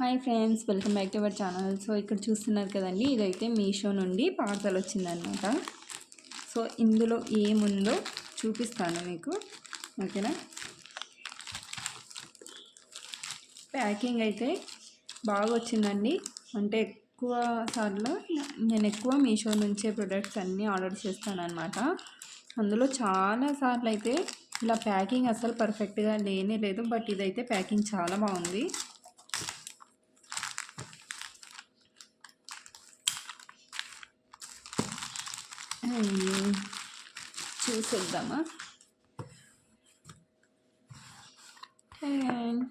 Hi friends welcome back to our channel. So ఇక్కడ చూస్తున్నారు కదండి ఇదైతే మీషో నుండి పార్సల్ వచ్చిందనమాట సో ఇందులో ఏముందో చూపిస్తాను మీకు. ఓకేనా? ప్యాకింగ్ అయితే బాగా వచ్చిందండి. అంటే ఎక్కువ సార్లు నేను ఎక్కువ మీషో నుంచే ప్రొడక్ట్స్ అన్నీ ఆర్డర్ చేస్తాను అనమాట అందులో చాలా సార్లు అయితే ఇలా ప్యాకింగ్ అసలు పర్ఫెక్ట్గా లేనే లేదు బట్ ఇదైతే ప్యాకింగ్ చాలా బాగుంది. చూసేద్దామా? అండ్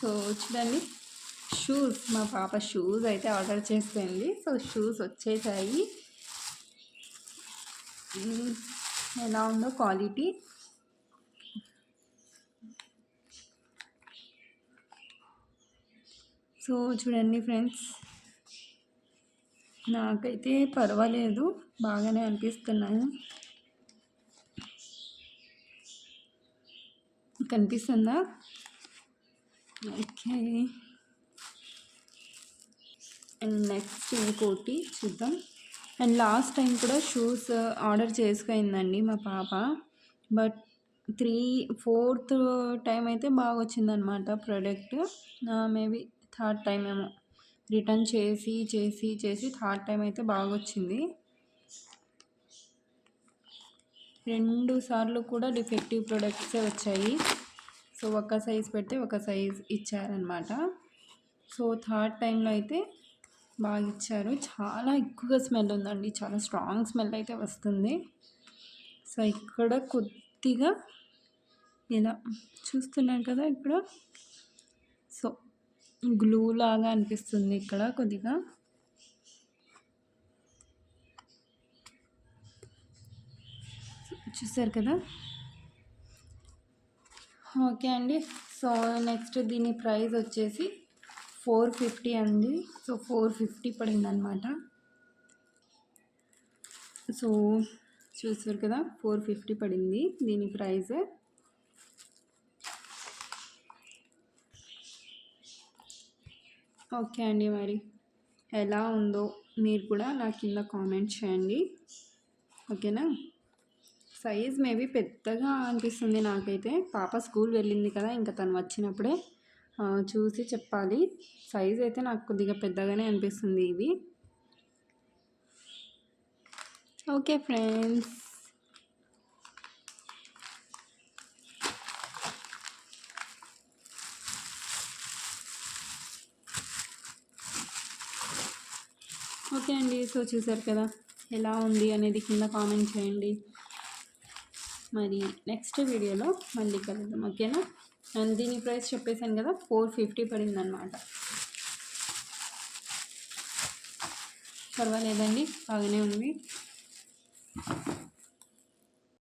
సో చూడండి. షూస్ మా పాప షూస్ అయితే ఆర్డర్ చేసింది. సో షూస్ వచ్చేసాయి. Hmm. ఎలా ఉందో క్వాలిటీ సో చూడండి ఫ్రెండ్స్ నాకైతే పర్వాలేదు. బాగానే అనిపిస్తున్నాయి. కనిపిస్తుందా? ఓకే. అండ్ నెక్స్ట్ ఇంకోటి చూద్దాం. అండ్ లాస్ట్ టైం కూడా షూస్ ఆర్డర్ చేసుకుందండి మా పాప. బట్ త్రీ ఫోర్త్ టైం అయితే బాగా వచ్చిందనమాట ప్రోడక్ట్ మేబీ థర్డ్ టైం ఏమో. రిటర్న్ చేసి చేసి చేసి థర్డ్ టైం అయితే బాగా వచ్చింది రెండు సార్లు కూడా డిఫెక్టివ్ ప్రొడక్ట్సే వచ్చాయి. సో ఒక సైజ్ పెడితే ఒక సైజ్ ఇచ్చారనమాట సో థర్డ్ టైంలో అయితే బాగా ఇచ్చారు చాలా ఎక్కువగా స్మెల్ ఉందండి. చాలా స్ట్రాంగ్ స్మెల్ అయితే వస్తుంది. సో ఇక్కడ కొద్దిగా ఇలా చూస్తున్నాను కదా ఇక్కడ. గ్లూ లాగా అనిపిస్తుంది ఇక్కడ కొద్దిగా. చూసారు కదా? ఓకే అండి. సో నెక్స్ట్ దీని ప్రైస్ వచ్చేసి ఫోర్ ఫిఫ్టీ అండి. సో ఫోర్ ఫిఫ్టీ పడిందనమాట సో చూసారు కదా? ఫోర్ ఫిఫ్టీ పడింది దీని ప్రైస్. ఓకే అండి మరి. ఎలా ఉందో మీరు కూడా నా కింద కామెంట్ చేయండి. ఓకేనా? సైజ్ మేబీ పెద్దగా అనిపిస్తుంది నాకైతే. పాప స్కూల్ వెళ్ళింది కదా ఇంకా తను వచ్చినప్పుడే. చూసి చెప్పాలి. సైజ్ అయితే నాకు కొద్దిగా పెద్దగానే అనిపిస్తుంది ఇవి. Okay friends. ఓకే అండి సో చూసారు కదా ఎలా ఉంది అనేది కింద కామెంట్ చేయండి. మరి నెక్స్ట్ వీడియోలో మళ్ళీ కలుద్దాం ఓకేనా? నేను దీని ప్రైస్ చెప్పేశాను కదా ఫోర్ ఫిఫ్టీ పడిందనమాట పర్వాలేదండి బాగానే ఉంది.